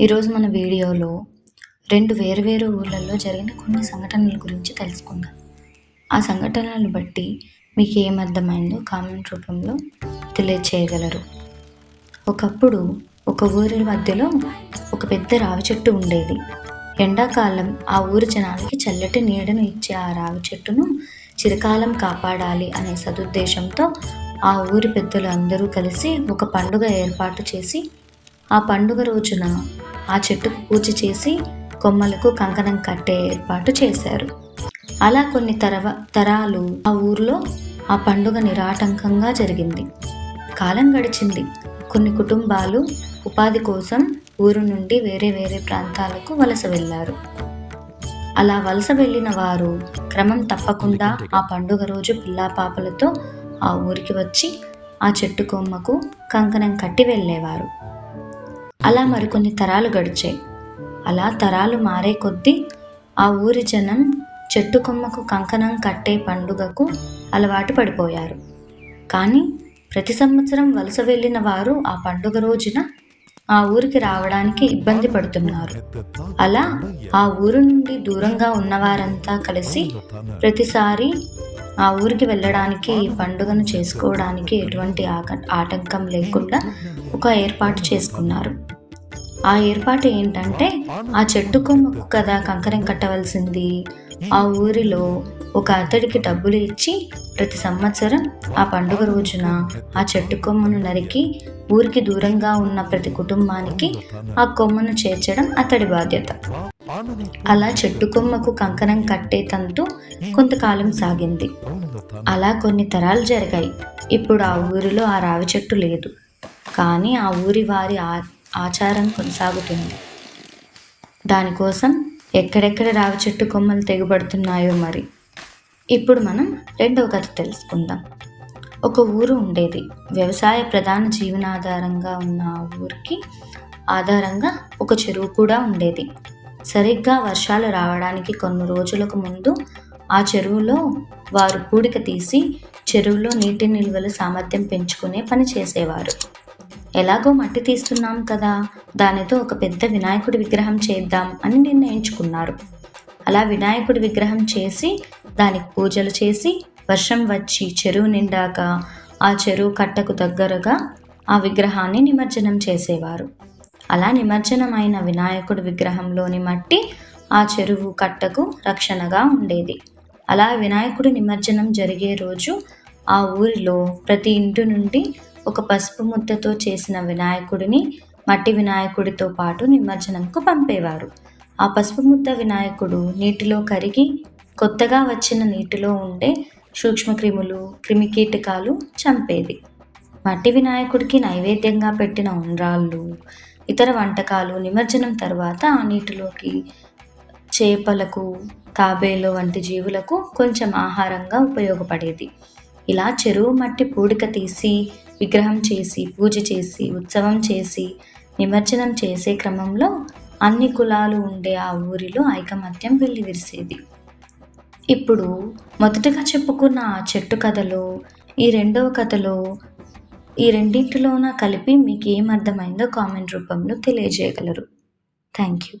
ఈరోజు మన వీడియోలో రెండు వేరువేరు ఊర్లలో జరిగిన కొన్ని సంఘటనల గురించి తెలుసుకుందాం. ఆ సంఘటనలను బట్టి మీకు ఏమర్థమైందో అర్థమైందో కామెంట్ రూపంలో తెలియచేయగలరు. ఒకప్పుడు ఒక ఊరి మధ్యలో ఒక పెద్ద రావి చెట్టు ఉండేది. ఎండాకాలం ఆ ఊరి జనాలకి చల్లటి నీడను ఇచ్చే ఆ రావి చెట్టును చిరకాలం కాపాడాలి అనే సదుద్దేశంతో ఆ ఊరి పెద్దలు అందరూ కలిసి ఒక పండుగ ఏర్పాటు చేసి ఆ పండుగ రోజున ఆ చెట్టుకు పూజ చేసి కొమ్మలకు కంకణం కట్టే ఏర్పాటు చేశారు. అలా కొన్ని తరవ తరాలు ఆ ఊర్లో ఆ పండుగ నిరాటంకంగా జరిగింది. కాలం గడిచింది. కొన్ని కుటుంబాలు ఉపాధి కోసం ఊరు నుండి వేరే వేరే ప్రాంతాలకు వలస వెళ్ళారు. అలా వలస వెళ్ళిన వారు క్రమం తప్పకుండా ఆ పండుగ రోజు పిల్లాపాపలతో ఆ ఊరికి వచ్చి ఆ చెట్టు కొమ్మకు కంకణం కట్టి వెళ్ళేవారు. అలా మరికొన్ని తరాలు గడిచాయి. అలా తరాలు మారే కొద్దీ ఆ ఊరి జనం చెట్టు కొమ్మకు కంకణం కట్టే పండుగకు అలవాటు పడిపోయారు. కానీ ప్రతి సంవత్సరం వలస వెళ్ళిన వారు ఆ పండుగ రోజున ఆ ఊరికి రావడానికి ఇబ్బంది పడుతున్నారు. అలా ఆ ఊరు నుండి దూరంగా ఉన్నవారంతా కలిసి ప్రతిసారి ఆ ఊరికి వెళ్ళడానికి ఈ పండుగను చేసుకోవడానికి ఎటువంటి ఆటంకం లేకుండా ఒక ఏర్పాటు చేసుకున్నారు. ఆ ఏర్పాటు ఏంటంటే ఆ చెట్టు కొమ్మకు కదా కంకరం కట్టవలసింది. ఆ ఊరిలో ఒక అతడికి డబ్బులు ఇచ్చి ప్రతి సంవత్సరం ఆ పండుగ రోజున ఆ చెట్టు కొమ్మను నరికి ఊరికి దూరంగా ఉన్న ప్రతి కుటుంబానికి ఆ కొమ్మను చేర్చడం అతడి బాధ్యత. అలా చెట్టు కొమ్మకు కంకణం కట్టే తంతు కొంతకాలం సాగింది. అలా కొన్ని తరాలు జరిగాయి. ఇప్పుడు ఆ ఊరిలో ఆ రావి చెట్టు లేదు. కానీ ఆ ఊరి వారి ఆచారం కొనసాగుతుంది. దానికోసం ఎక్కడెక్కడ రావి చెట్టు కొమ్మలు తెగబడుతున్నాయో మరి. ఇప్పుడు మనం రెండవ కథ తెలుసుకుందాం. ఒక ఊరు ఉండేది. వ్యవసాయ ప్రధాన జీవనాధారంగా ఉన్న ఆ ఊరికి ఆధారంగా ఒక చెరువు కూడా ఉండేది. సరిగ్గా వర్షాలు రావడానికి కొన్ని రోజులకు ముందు ఆ చెరువులో వారు పూడిక తీసి చెరువులో నీటి నిల్వల సామర్థ్యం పెంచుకునే పని చేసేవారు. ఎలాగో మట్టి తీస్తున్నాం కదా దానితో ఒక పెద్ద వినాయకుడి విగ్రహం చేద్దాం అని నిర్ణయించుకున్నారు. అలా వినాయకుడి విగ్రహం చేసి దానికి పూజలు చేసి వర్షం వచ్చి చెరువు నిండాక ఆ చెరువు కట్టకు దగ్గరగా ఆ విగ్రహాన్ని నిమజ్జనం చేసేవారు. అలా నిమజ్జనమైన వినాయకుడి విగ్రహంలోని మట్టి ఆ చెరువు కట్టకు రక్షణగా ఉండేది. అలా వినాయకుడి నిమజ్జనం జరిగే రోజు ఆ ఊరిలో ప్రతి ఇంటి నుండి ఒక పసుపు ముద్దతో చేసిన వినాయకుడిని మట్టి వినాయకుడితో పాటు నిమజ్జనంకు పంపేవారు. ఆ పసుపు ముద్ద వినాయకుడు నీటిలో కరిగి కొత్తగా వచ్చిన నీటిలో ఉండే సూక్ష్మక్రిములు క్రిమికీటకాలు చంపేది. మట్టి వినాయకుడికి నైవేద్యంగా పెట్టిన ఉండ్రాళ్ళు ఇతర వంటకాలు నిమజ్జనం తర్వాత ఆ నీటిలోకి చేపలకు తాబేలు వంటి జీవులకు కొంచెం ఆహారంగా ఉపయోగపడేది. ఇలా చెరువు మట్టి పూడిక తీసి విగ్రహం చేసి పూజ చేసి ఉత్సవం చేసి నిమజ్జనం చేసే క్రమంలో అన్ని కులాలు ఉండే ఆ ఊరిలో ఐకమత్యం వెళ్ళి విరిసేది ఇప్పుడు మొదటగా చెప్పుకున్న ఆ చెట్టు కథలో ఈ రెండవ కథలో ఈ రెండింటిలోన కలిపి మీకు ఏం అర్థమైందో కామెంట్ రూపంలో తెలియజేయగలరు. Thank you.